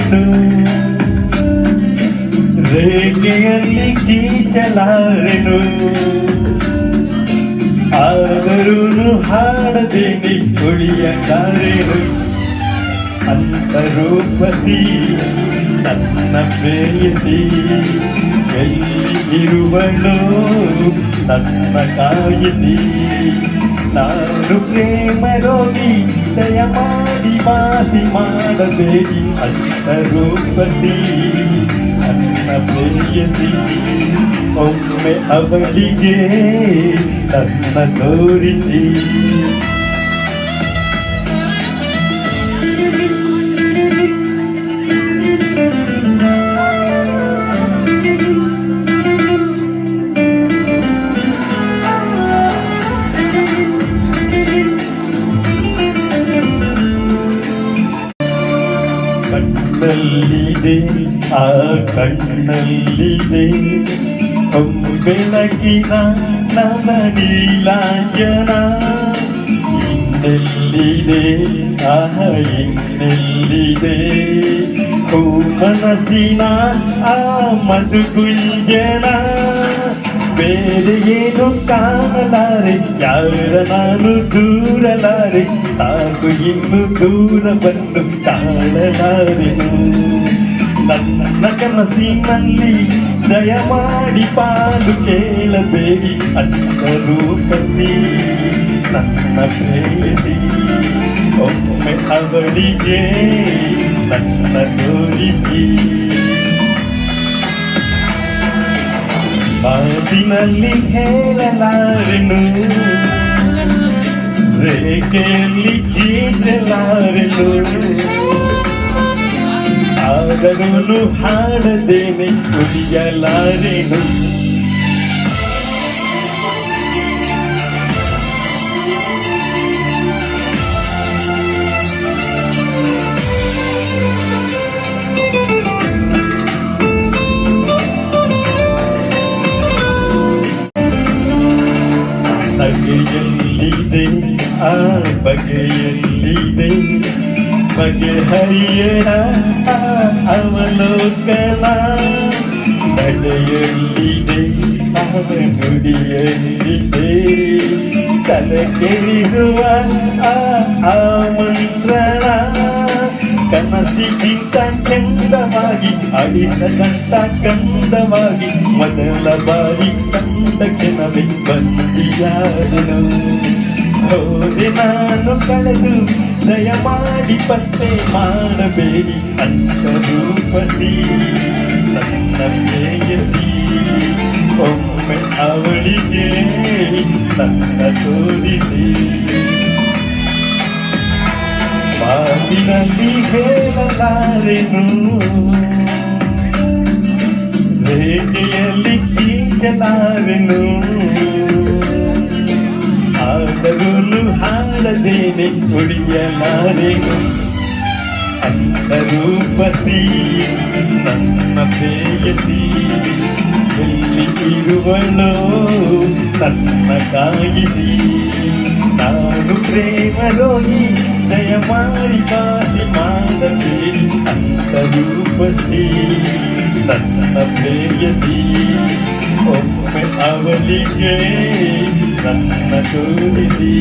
ಕಣ್ಣು ರೇಖೆಯಲ್ಲಿ ಕೀಚಲಾರೆನು. ಆದರೂ ಹಾಡದೆ ನಿಳಿಯ ಕಾರೆನು ಅಂತರೂಪತಿ ನನ್ನ ಪ್ರೇಯಸಿ. ಎಲ್ಲಿರುವಳು? ನನ್ನ ಕಾಯತಿ ನಾನು ಪ್ರೇಮ ರೋಗಿ ಹೃದಯ ಮಾಡಿ ಮಾತಿ ಮಾಡಬೇಡಿ ಅನ್ನ ರೂಪದಿ ಅನ್ನ ಬೆಳೆಯದಿ ಒಮ್ಮೆ ಅವಳಿಗೆ ತನ್ನ ತೋರಿಸಿ ಕಣ್ಣಲ್ಲಿದೆ ಆ ಕಣ್ಣಲ್ಲಿದೆ ಬೆಳಕಿನ ನವ ನೀಲಾಂಜನ ಇನ್ನೆಲ್ಲಿದೆ ಆ ಇನ್ನೆಲ್ಲಿದೆ ಹೂ ಮನಸ್ಸಿನ ಆ ಮಧುಗುಂಜನ ಬೇರೆ ಏನು ಕಾಣಲಾರೆ ಯಾರ ನಾನು ದೂರಲಾರೆ ಸಾಕು ಇನ್ನು ದೂರ ಬಂದು ಕಾಣಲಾರೆನು ನನ್ನ ಕನಸಿನಲ್ಲಿ ದಯಮಾಡಿ ಪಾಲು ಕೇಳಬೇಡಿ ಅಂತ ರೂಪಸಿ ನನ್ನ ಪ್ರೇಯಸಿ ಒಮ್ಮೆ ಅವಳಿಗೆ ನನ್ನ ತೋರಿಸಿ ಮಾತಿನಲ್ಲಿ ಹೇಳಲಾರೆನು? ರೇಖೆಯಲ್ಲಿ ಗೀತಲಾರೆನು ಆದರೂ ಹಾಡದೇನೆ ಕುಡಿಯಲಾರೆನು? ಬಗೆಯಲ್ಲಿದೆ ಆ ಬಗೆಯಲ್ಲಿದೆ. ಬಗೆಹರಿಯರ ಅವಲೋಕನ. ನಡೆಯಲ್ಲಿದೆ ಅವ ನುಡಿಯಲ್ಲಿದೆ. ತಲೆ ಕೆಡಿಸುವ ಆ ಆಮಂತ್ರಣ ಕನಸಿಗಿಂತ ಚಂದವಾಗಿ ಅಳಿದ ಕಂತ ಕಂದವಾಗಿ, ಮೊದಲ ಬಾರಿ ಕಂದ ಕೆನವೆ ಬಂದಿಯಾದನು. ಹೋದೆ ನಾನು ಕಳೆದು ದಯಮಾಡಿ ಪತ್ತೆ ಮಾಡಬೇಡಿ ಅಂತ ರೂಪಸಿ ನನ್ನ ಒಮ್ಮೆ ಅವಳಿಗೆ ನನ್ನ ತೋರಿಸಿ. నంది ಹೇಳಲಾರೆನು ವೇದಿಯಲ್ಲಿ ಗೀತಲಾರೆನು ಹಾಡಲು ಹಾಡದೇನೆ ಕುಡಿಯಲಾರೆನು ಅಂತರೂಪತಿ ನನ್ನ ಪ್ರೇಯಸಿ ಎಲ್ಲಿ ಇರುವಳೋ ನನ್ನ ಕಾಯಿಸಿ ನಾನು ಪ್ರೇಮ ರೋಗಿ ದಯಮಾಡಿ ಕಾಸಿ ಮಾಡಬೇಡಿ ಅಂತ ರೂಪಸಿ ನನ್ನ ಪ್ರೇಯಸಿ ಒಮ್ಮೆ ಅವಳಿಗೆ ನನ್ನ ತೋರಿಸಿ